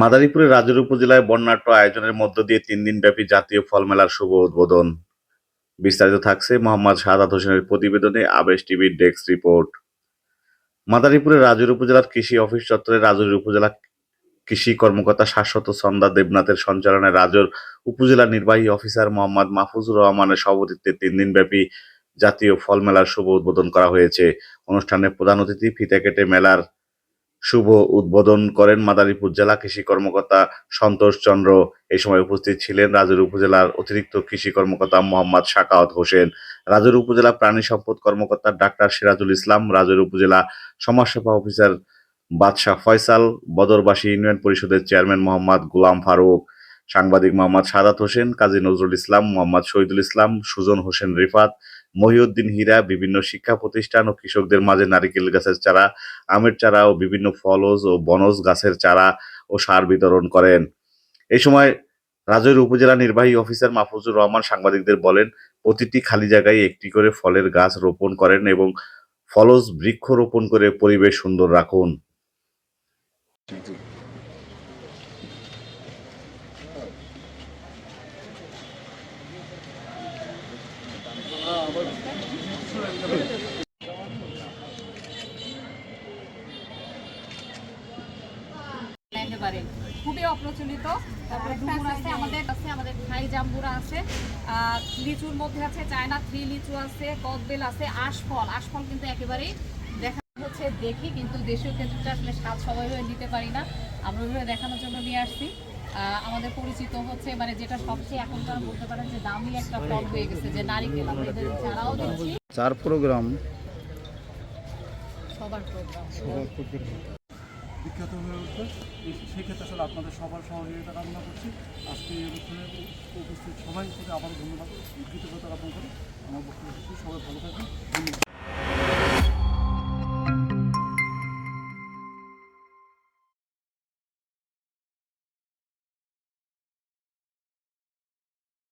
মাদারীপুরের রাজুর উপজেলায় বর্ণাঢ্য আয়োজনের মধ্য দিয়ে তিন দিনব্যাপী জাতীয় ফল মেলার শুভ উদ্বোধন। বিস্তারিত থাকছে মোহাম্মদ শাহাদাত হোসেনের প্রতিবেদনে আবেশ টিভির ডেস্ক রিপোর্ট। মাদারীপুরের রাজুর উপজেলার কৃষি অফিস চত্বরে রাজুর উপজেলা কৃষি কর্মকর্তা শাশ্বত সন্দা দেবনাথের সঞ্চালনায় রাজুর উপজেলা নির্বাহী অফিসার মোহাম্মদ মাহফুজুর রহমানের সভাপতিত্বে তিন দিনব্যাপী জাতীয় ফল মেলার শুভ উদ্বোধন করা হয়েছে। অনুষ্ঠানে প্রধান অতিথি ফিতে কেটে মেলার শুভ উদ্বোধন করেন মাদারীপুর জেলা কৃষি কর্মকর্তা সন্তোষ চন্দ্র। এই সময় উপস্থিত ছিলেন রাজুর উপজেলার অতিরিক্ত কৃষি কর্মকর্তা মোহাম্মদ শাকাওয়াত হোসেন। রাজুর উপজেলা প্রাণী সম্পদ কর্মকর্তা ডাক্তার সিরাজুল ইসলাম, রাজুর উপজেলা সমাজসেবা অফিসার বাদশাহ ফয়সাল, বদরবাসী ইউনিয়ন পরিষদের চেয়ারম্যান মোহাম্মদ গোলাম ফারুক, সাংবাদিক মোহাম্মদ সাদাত হোসেন, কাজী নজরুল ইসলাম, মোহাম্মদ শহীদুল ইসলাম, সুজন হোসেন রিফাত মহিউদ্দিন হীরা, বিভিন্ন শিক্ষা প্রতিষ্ঠান ও কৃষকদের মাঝে নারিকেল গাছের চারা, আমের চারা ও বিভিন্ন ফলজ ও বনজ গাছের চারা ও সার বিতরণ করেন। এই সময় রাজৈর উপজেলা নির্বাহী অফিসার মাহফুজুর রহমান সাংবাদিকদের বলেন, প্রতিটি খালি জায়গায় একটি করে ফলের গাছ রোপণ করেন এবং ফলজ বৃক্ষ রোপণ করে পরিবেশ সুন্দর রাখুন। একেবারে খুবই অপ্রচলিত। তারপরে ডুমুর আছে আমাদের আছে আমাদের থাই জাম্বুরা আছে লিচুর মধ্যে আছে চায়না থ্রি লিচু আছে কদবেল আছে আশফল। আশফল কিন্তু একেবারেই দেখা হচ্ছে দেখি কিন্তু দেশীয় ক্ষেত্রটা আসলে স্বাদ সবাই হয়ে নিতে পারি না। আমরা ওইভাবে দেখানোর জন্য নিয়ে আসছি। আমাদের পরিচিত হচ্ছে মানে যেটা সবচেয়ে এখনকার বলতে পারেন যে দামি একটা ফল হয়ে গেছে যে নারিকেল আমরা এদের চারাও দিচ্ছি চার প্রোগ্রাম সবার প্রোগ্রাম সবার প্রোগ্রাম বিখ্যাত হয়ে উঠবে। সেক্ষেত্রে আসলে আপনাদের সবার সহযোগিতা কামনা করছি। আজকে এই অনুষ্ঠানে উপস্থিত সবাই থেকে আবার ধন্যবাদ। কৃতজ্ঞতা জ্ঞাপন করে। আমার বক্তব্য সবাই ভালো থাকবেন। ধন্যবাদ।